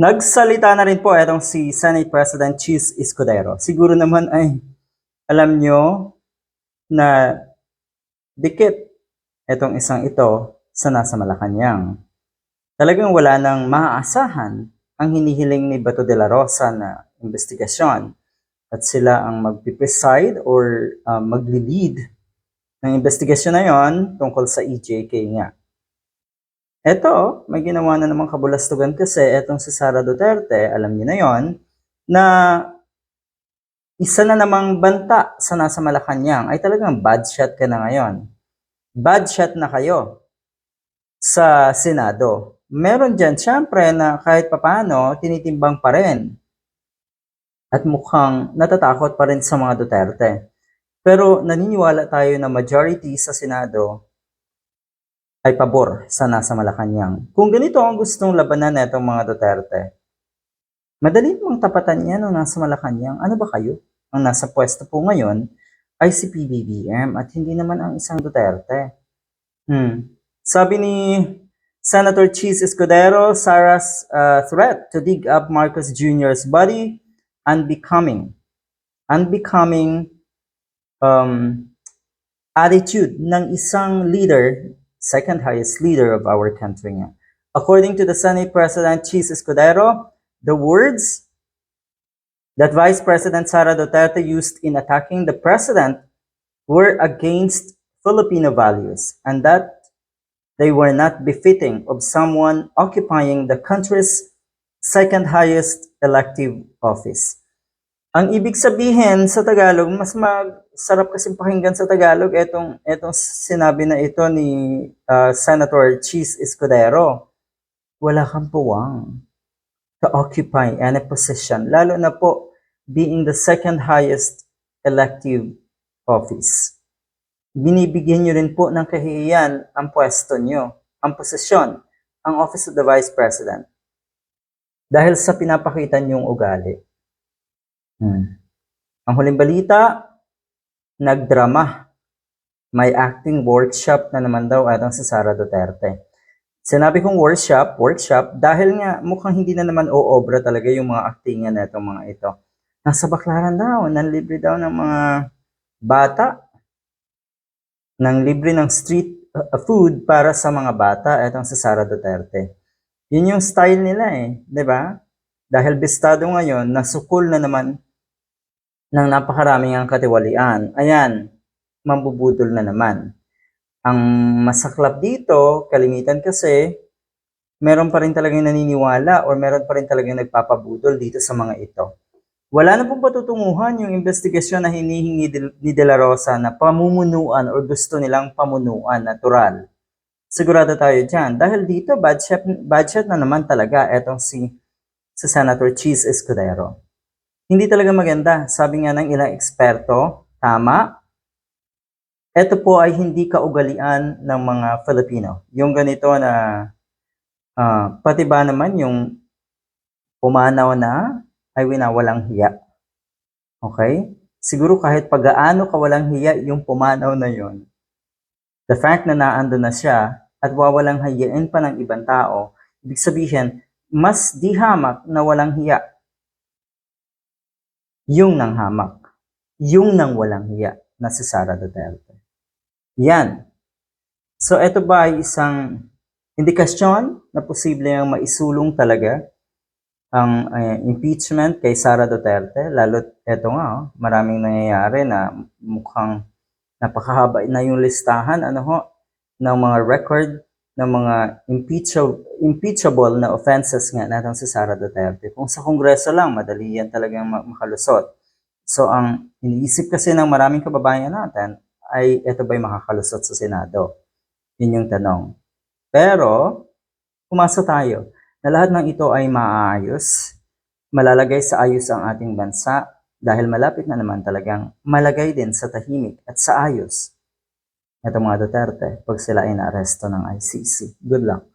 Nagsalita na rin po itong si Senate President Cheese Escudero. Siguro naman ay alam nyo na dikit itong isang ito sa nasa Malacanang. Talagang wala nang maaasahan ang hinihiling ni Bato de la Rosa na investigasyon at sila ang magpipreside or uh, magli-lead ng investigasyon na yon tungkol sa EJK nga. Eto, may ginawa na namang kabulastugan kasi etong si Sara Duterte, alam niyo na yon, na isa na namang banta sa nasa Malacanang ay talagang bad shot ka na ngayon. Bad shot na kayo sa Senado. Meron dyan, syempre, na kahit papano, tinitimbang pa rin. At mukhang natatakot pa rin sa mga Duterte. Pero naniniwala tayo na majority sa Senado ay pabor sa nasa Malacanang. Kung ganito ang gustong labanan na itong mga Duterte, madali mong tapatan yan ng nasa Malacanang. Ano ba kayo? Ang nasa pwesto po ngayon ay si PBBM at hindi naman ang isang Duterte. Hmm. Sabi ni Senator Cheese Escudero, Sarah's uh, threat to dig up Marcos Jr.'s body, unbecoming. Unbecoming um, attitude ng isang leader, second highest leader of our country. According to the Senate President Cheese Escudero, the words that Vice President Sara Duterte used in attacking the president were against Filipino values and that they were not befitting of someone occupying the country's second highest elective office. Ang ibig sabihin sa Tagalog, mas masarap kasi pakinggan sa Tagalog etong etong sinabi na ito ni uh, Senator Cheese Escudero. Wala kang puwang to occupy any position, lalo na po being the second highest elective office. Binibigyan nyo rin po ng kahihiyan ang pwesto nyo, ang posisyon, ang Office of the Vice President. Dahil sa pinapakita nyong ugali. Hmm. Ang huling balita, nagdrama. May acting workshop na naman daw atong si Sara Duterte. Sinabi kong workshop, workshop, dahil nga mukhang hindi na naman oobra talaga yung mga actingan na itong mga ito. Nasa baklaran daw, nanlibre daw ng mga bata, ng libre ng street uh, food para sa mga bata, itong si Sara Duterte. Yun yung style nila eh, di ba? Dahil bistado ngayon, nasukol na naman ng napakaraming ang katiwalian. Ayan, mambubudol na naman. Ang masaklap dito, kalimitan kasi, meron pa rin talagang naniniwala or meron pa rin talagang nagpapabudol dito sa mga ito. Wala na pong patutunguhan yung investigasyon na hinihingi ni De La Rosa na pamumunuan or gusto nilang pamunuan, natural. Sigurado tayo dyan. Dahil dito, budget, budget na naman talaga etong si, si Senator Cheese Escudero. Hindi talaga maganda. Sabi nga ng ilang eksperto, tama, ito po ay hindi kaugalian ng mga Filipino. Yung ganito na uh, pati ba naman yung pumanaw na ay winawalang hiya. Okay? Siguro kahit pag-aano ka walang hiya yung pumanaw na yon. The fact na naando na siya at wawalang hayain pa ng ibang tao, ibig sabihin, mas di hamak na walang hiya. Yung nang hamak. Yung nang walang hiya na si Sara Duterte. Yan. So, ito ba ay isang indikasyon na posible ang maisulong talaga ang uh, impeachment kay Sara Duterte? Lalo, ito nga, oh, maraming nangyayari na mukhang napakahaba na yung listahan ano ho, ng mga record ng mga impeachable, impeachable na offenses nga natin si Sara Duterte. Kung sa Kongreso lang, madali yan talagang makalusot. So, ang iniisip kasi ng maraming kababayan natin, ay ito ba'y makakalusot sa Senado? Yun yung tanong. Pero, pumasa tayo na lahat ng ito ay maayos, malalagay sa ayos ang ating bansa dahil malapit na naman talagang malagay din sa tahimik at sa ayos. Ito mga Duterte, pag sila ay naaresto ng ICC. Good luck.